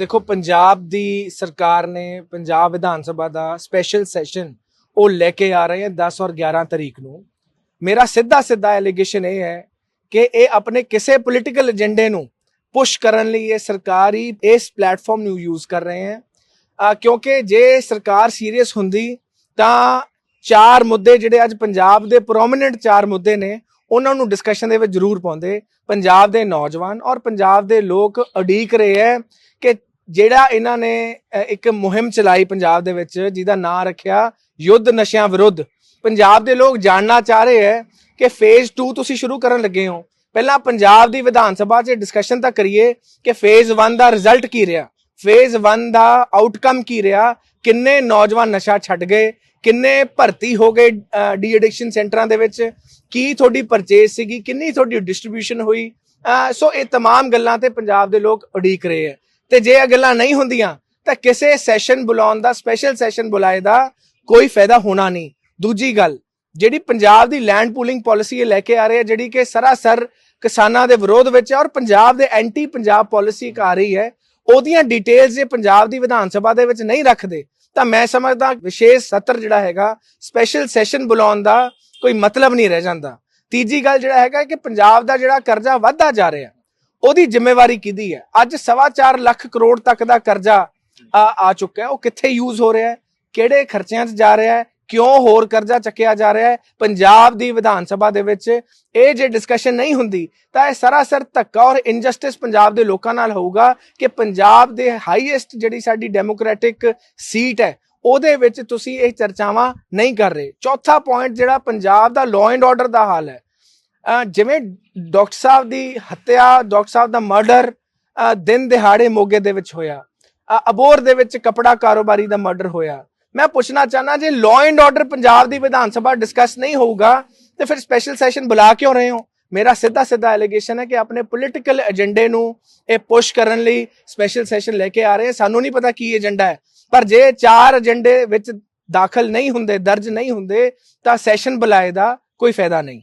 ਦੇਖੋ, ਪੰਜਾਬ ਦੀ ਸਰਕਾਰ ਨੇ ਪੰਜਾਬ ਵਿਧਾਨ ਸਭਾ ਦਾ ਸਪੈਸ਼ਲ ਸੈਸ਼ਨ ਉਹ ਲੈ ਕੇ ਆ ਰਹੇ ਹੈ 10 ਔਰ 11 ਤਰੀਕ ਨੂੰ। ਮੇਰਾ ਸਿੱਧਾ ਸਿੱਧਾ ਐਲੀਗੇਸ਼ਨ ਇਹ ਹੈ ਕਿ ਇਹ ਆਪਣੇ ਕਿਸੇ ਪੋਲੀਟੀਕਲ ਏਜੰਡੇ ਨੂੰ ਪੁਸ਼ ਕਰਨ ਲਈ ਇਹ ਸਰਕਾਰੀ ਇਸ ਪਲੇਟਫਾਰਮ ਨੂੰ ਯੂਜ਼ ਕਰ ਰਹੇ ਹੈ। ਕਿਉਂਕਿ ਜੇ ਸਰਕਾਰ ਸੀਰੀਅਸ ਹੁੰਦੀ ਤਾਂ ਚਾਰ ਮੁੱਦੇ ਜਿਹੜੇ ਅੱਜ ਪੰਜਾਬ ਦੇ ਪ੍ਰੋਮਿਨੈਂਟ ਚਾਰ ਮੁੱਦੇ ਨੇ, ਉਹਨਾਂ ਨੂੰ ਡਿਸਕਸ਼ਨ ਦੇ ਵਿੱਚ ਜ਼ਰੂਰ ਪਾਉਂਦੇ। ਪੰਜਾਬ ਦੇ ਨੌਜਵਾਨ ਔਰ ਪੰਜਾਬ ਦੇ ਲੋਕ ਉਡੀਕ ਰਹੇ ਹੈ ਕਿ ਜਿਹੜਾ ਇਹਨਾਂ ਨੇ ਅਹ, ਇੱਕ ਮੁਹਿੰਮ ਚਲਾਈ ਪੰਜਾਬ ਦੇ ਵਿੱਚ ਜਿਹਦਾ ਨਾਂ ਰੱਖਿਆ ਯੁੱਧ ਨਸ਼ਿਆਂ ਵਿਰੁੱਧ ਪੰਜਾਬ ਦੇ ਲੋਕ ਜਾਣਨਾ ਚਾਹ ਰਹੇ ਹੈ ਕਿ ਫੇਜ਼ 2 ਤੁਸੀਂ ਸ਼ੁਰੂ ਕਰਨ ਲੱਗੇ ਹੋ ਪਹਿਲਾਂ ਪੰਜਾਬ ਦੀ ਵਿਧਾਨ ਸਭਾ 'ਚ ਡਿਸਕਸ਼ਨ ਤਾਂ ਕਰੀਏ ਕਿ ਫੇਜ਼ 1 ਦਾ ਰਿਜ਼ਲਟ ਕੀ ਰਿਹਾ ਫੇਜ਼ 1 ਦਾ ਆਊਟਕਮ ਕੀ ਰਿਹਾ ਕਿੰਨੇ ਨੌਜਵਾਨ ਨਸ਼ਾ ਛੱਡ ਗਏ ਕਿੰਨੇ ਭਰਤੀ ਹੋ ਗਏ ਡੀ ਐਡਿਕਸ਼ਨ ਸੈਂਟਰਾਂ ਦੇ ਵਿੱਚ ਕੀ ਤੁਹਾਡੀ ਪਰਚੇਸ ਸੀਗੀ ਕਿੰਨੀ ਤੁਹਾਡੀ ਡਿਸਟ੍ਰੀਬਿਊਸ਼ਨ ਹੋਈ ਅਹ ਸੋ ਇਹ तमाम ਗੱਲਾਂ ਤੇ ਪੰਜਾਬ ਦੇ ਲੋਕ ਉਡੀਕ ਰਹੇ ਹੈ ਤੇ ਜੇ ਇਹ ਗੱਲਾਂ ਨਹੀਂ ਹੁੰਦੀਆਂ, ਤਾਂ ਕਿਸੇ ਸੈਸ਼ਨ ਬੁਲਾਉਣ ਦਾ ਸਪੈਸ਼ਲ ਸੈਸ਼ਨ ਬੁਲਾਏ ਦਾ ਕੋਈ ਫਾਇਦਾ ਹੋਣਾ ਨਹੀਂ। ਦੂਜੀ ਗੱਲ, ਜਿਹੜੀ ਪੰਜਾਬ ਦੀ ਲੈਂਡ ਪੂਲਿੰਗ ਪਾਲਿਸੀ ਇਹ ਲੈ ਕੇ ਆ ਰਹੀ ਹੈ ਜਿਹੜੀ ਕਿ ਸਰਾਸਰ ਕਿਸਾਨਾਂ ਦੇ ਵਿਰੋਧ ਵਿੱਚ ਹੈ ਔਰ ਪੰਜਾਬ ਦੇ ਐਂਟੀ ਪੰਜਾਬ ਪਾਲਿਸੀ ਇੱਕ ਆ ਰਹੀ ਹੈ, ਉਹਦੀਆਂ ਡਿਟੇਲਸ ਜੇ ਪੰਜਾਬ ਦੀ ਵਿਧਾਨ ਸਭਾ ਦੇ ਵਿੱਚ ਨਹੀਂ ਰੱਖਦੇ, ਤਾਂ ਮੈਂ ਸਮਝਦਾ ਵਿਸ਼ੇਸ਼ ਸੱਤਰ ਜਿਹੜਾ ਹੈਗਾ ਸਪੈਸ਼ਲ ਸੈਸ਼ਨ ਬੁਲਾਉਣ ਦਾ ਕੋਈ ਮਤਲਬ ਨਹੀਂ ਰਹਿ ਜਾਂਦਾ। ਤੀਜੀ ਗੱਲ ਜਿਹੜਾ ਹੈਗਾ ਕਿ ਪੰਜਾਬ ਦਾ ਜਿਹੜਾ ਕਰਜ਼ਾ ਵੱਧਦਾ ਜਾ ਰਿਹਾ ਉਹਦੀ ਜ਼ਿੰਮੇਵਾਰੀ ਕਿਹਦੀ ਹੈ? ਅੱਜ ਸਵਾ ਚਾਰ ਲੱਖ ਕਰੋੜ ਤੱਕ ਦਾ ਕਰਜ਼ਾ ਆ ਆ ਚੁੱਕਾ ਹੈ। ਉਹ ਕਿੱਥੇ ਯੂਜ਼ ਹੋ ਰਿਹਾ ਹੈ? ਕਿਹੜੇ ਖਰਚਿਆਂ 'ਚ ਜਾ ਰਿਹਾ ਹੈ? ਕਿਉਂ ਹੋਰ ਕਰਜ਼ਾ ਚੱਕਿਆ ਜਾ ਰਿਹਾ ਹੈ? ਪੰਜਾਬ ਦੀ ਵਿਧਾਨ ਸਭਾ ਦੇ ਵਿੱਚ ਇਹ ਜੇ ਡਿਸਕਸ਼ਨ ਨਹੀਂ ਹੁੰਦੀ, ਤਾਂ ਇਹ ਸਰਾਸਰ ਧੱਕਾ ਔਰ ਇਨਜਸਟਿਸ ਪੰਜਾਬ ਦੇ ਲੋਕਾਂ ਨਾਲ ਹੋਊਗਾ ਕਿ ਪੰਜਾਬ ਦੇ ਹਾਈਐਸਟ ਜਿਹੜੀ ਸਾਡੀ ਡੈਮੋਕ੍ਰੈਟਿਕ ਸੀਟ ਹੈ, ਉਹਦੇ ਵਿੱਚ ਤੁਸੀਂ ਇਹ ਚਰਚਾਵਾਂ ਨਹੀਂ ਕਰ ਰਹੇ। ਚੌਥਾ ਪੁਆਇੰਟ ਜਿਹੜਾ ਪੰਜਾਬ ਦਾ ਲਾਅ ਐਂਡ ਆਰਡਰ ਦਾ ਹਾਲ ਹੈ ਜਿਵੇਂ ਡਾਕਟਰ ਸਾਹਿਬ ਦੀ ਹੱਤਿਆ, ਡਾਕਟਰ ਸਾਹਿਬ ਦਾ ਮਰਡਰ ਦਿਨ ਦਿਹਾੜੇ ਮੋਗੇ ਦੇ ਵਿੱਚ ਹੋਇਆ। ਅਬੋਰ ਦੇ ਵਿੱਚ ਕਪੜਾ ਕਾਰੋਬਾਰੀ ਦਾ ਮਰਡਰ ਹੋਇਆ। ਮੈਂ ਪੁੱਛਣਾ ਚਾਹਨਾ ਜੇ ਲਾਅ ਐਂਡ ਆਰਡਰ ਪੰਜਾਬ ਦੀ ਵਿਧਾਨ ਸਭਾ ਡਿਸਕਸ ਨਹੀਂ ਹੋਊਗਾ, ਤੇ ਫਿਰ ਸਪੈਸ਼ਲ ਸੈਸ਼ਨ ਬੁਲਾ ਕਿਉਂ ਰਹੇ ਹੋ? ਮੇਰਾ ਸਿੱਧਾ ਸਿੱਧਾ ਐਲੀਗੇਸ਼ਨ ਹੈ ਕਿ ਆਪਣੇ ਪੋਲੀਟੀਕਲ ਏਜੰਡੇ ਨੂੰ ਇਹ ਪੁਸ਼ ਕਰਨ ਲਈ ਸਪੈਸ਼ਲ ਸੈਸ਼ਨ ਲੈ ਕੇ ਆ ਰਹੇ ਸਾਨੂੰ ਨਹੀਂ ਪਤਾ ਕੀ ਏਜੰਡਾ ਹੈ। ਪਰ ਜੇ ਚਾਰ ਏਜੰਡੇ ਵਿੱਚ ਦਾਖਲ ਨਹੀਂ ਹੁੰਦੇ, ਦਰਜ ਨਹੀਂ ਹੁੰਦੇ, ਤਾਂ ਸੈਸ਼ਨ ਬੁਲਾਏ ਦਾ ਕੋਈ ਫਾਇਦਾ ਨਹੀਂ।